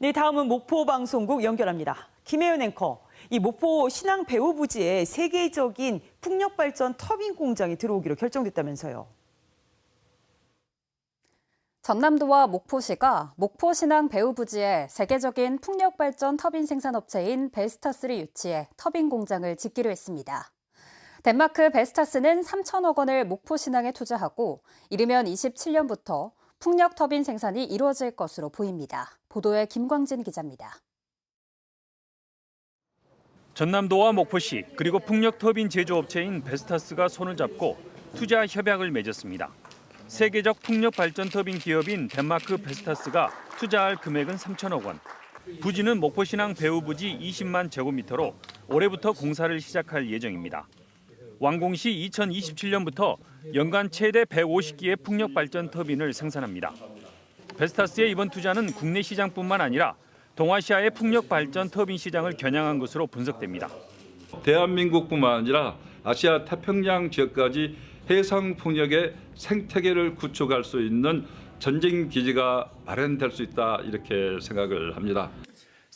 네, 다음은 목포 방송국 연결합니다. 김혜연 앵커. 이 목포 신앙 배우 부지에 세계적인 풍력 발전 터빈 공장이 들어오기로 결정됐다면서요. 전남도와 목포시가 목포 신항 배우 부지에 세계적인 풍력 발전 터빈 생산 업체인 베스타스를 유치해 터빈 공장을 짓기로 했습니다. 덴마크 베스타스는 3천억 원을 목포 신항에 투자하고 이르면 27년부터 풍력 터빈 생산이 이루어질 것으로 보입니다. 보도에 김광진 기자입니다. 전남도와 목포시 그리고 풍력 터빈 제조업체인 베스타스가 손을 잡고 투자 협약을 맺었습니다. 세계적 풍력 발전 터빈 기업인 덴마크 베스타스가 투자할 금액은 3천억 원. 부지는 목포신항 배후부지 20만 제곱미터로 올해부터 공사를 시작할 예정입니다. 완공 시 2027년부터 연간 최대 150기의 풍력 발전 터빈을 생산합니다. 베스타스의 이번 투자는 국내 시장뿐만 아니라 동아시아의 풍력 발전 터빈 시장을 겨냥한 것으로 분석됩니다. 대한민국뿐만 아니라 아시아 태평양 지역까지 해상 풍력의 생태계를 구축할 수 있는 전쟁 기지가 마련될 수 있다 이렇게 생각을 합니다.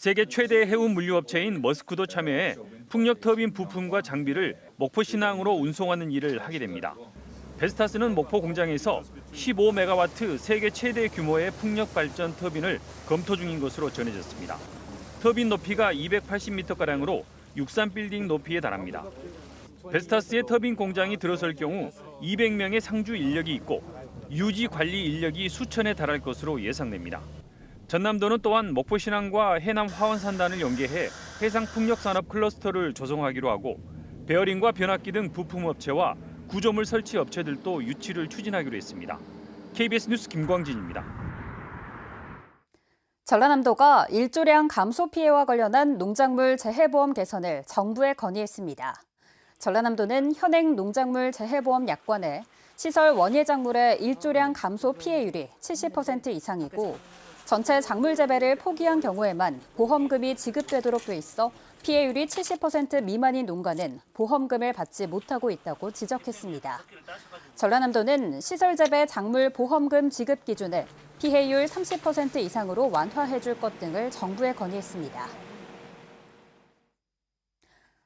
세계 최대 해운 물류 업체인 머스크도 참여해 풍력 터빈 부품과 장비를 목포 신항으로 운송하는 일을 하게 됩니다. 베스타스는 목포 공장에서 15메가와트 세계 최대 규모의 풍력 발전 터빈을 검토 중인 것으로 전해졌습니다. 터빈 높이가 280m 가량으로 63 빌딩 높이에 달합니다. 베스타스의 터빈 공장이 들어설 경우 200명의 상주 인력이 있고 유지 관리 인력이 수천에 달할 것으로 예상됩니다. 전남도는 또한 목포 신항과 해남 화원 산단을 연계해 해상 풍력 산업 클러스터를 조성하기로 하고 베어링과 변압기 등 부품 업체와 구조물 설치 업체들도 유치를 추진하기로 했습니다. KBS 뉴스 김광진입니다. 전라남도가 일조량 감소 피해와 관련한 농작물 재해보험 개선을 정부에 건의했습니다. 전라남도는 현행 농작물 재해보험 약관에 시설 원예 작물의 일조량 감소 피해율이 70% 이상이고 전체 작물 재배를 포기한 경우에만 보험금이 지급되도록 돼 있어 피해율이 70% 미만인 농가는 보험금을 받지 못하고 있다고 지적했습니다. 전라남도는 시설 재배 작물 보험금 지급 기준을 피해율 30% 이상으로 완화해 줄 것 등을 정부에 건의했습니다.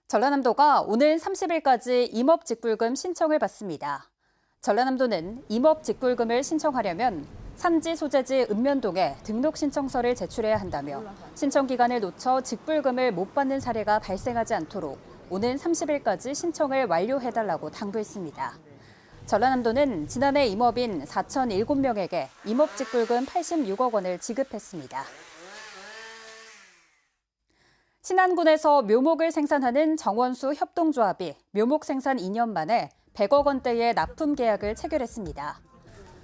전라남도가 오늘 30일까지 임업직불금 신청을 받습니다. 전라남도는 임업 직불금을 신청하려면 산지 소재지 읍면동에 등록 신청서를 제출해야 한다며 신청 기간을 놓쳐 직불금을 못 받는 사례가 발생하지 않도록 오는 30일까지 신청을 완료해달라고 당부했습니다. 전라남도는 지난해 임업인 4,007명에게 임업직불금 86억 원을 지급했습니다. 신안군에서 묘목을 생산하는 정원수 협동조합이 묘목 생산 2년 만에 100억 원대의 납품 계약을 체결했습니다.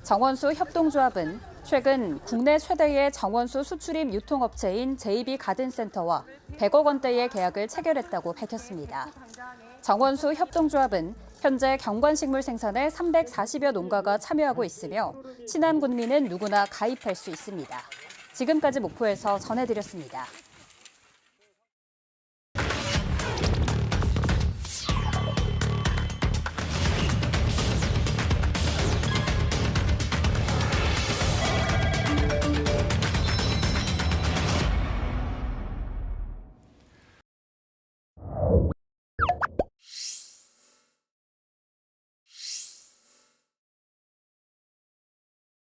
정원수 협동조합은 최근 국내 최대의 정원수 수출입 유통업체인 JB 가든센터와 100억 원대의 계약을 체결했다고 밝혔습니다. 정원수 협동조합은 현재 경관식물 생산에 340여 농가가 참여하고 있으며 신안 군민은 누구나 가입할 수 있습니다. 지금까지 목포에서 전해드렸습니다.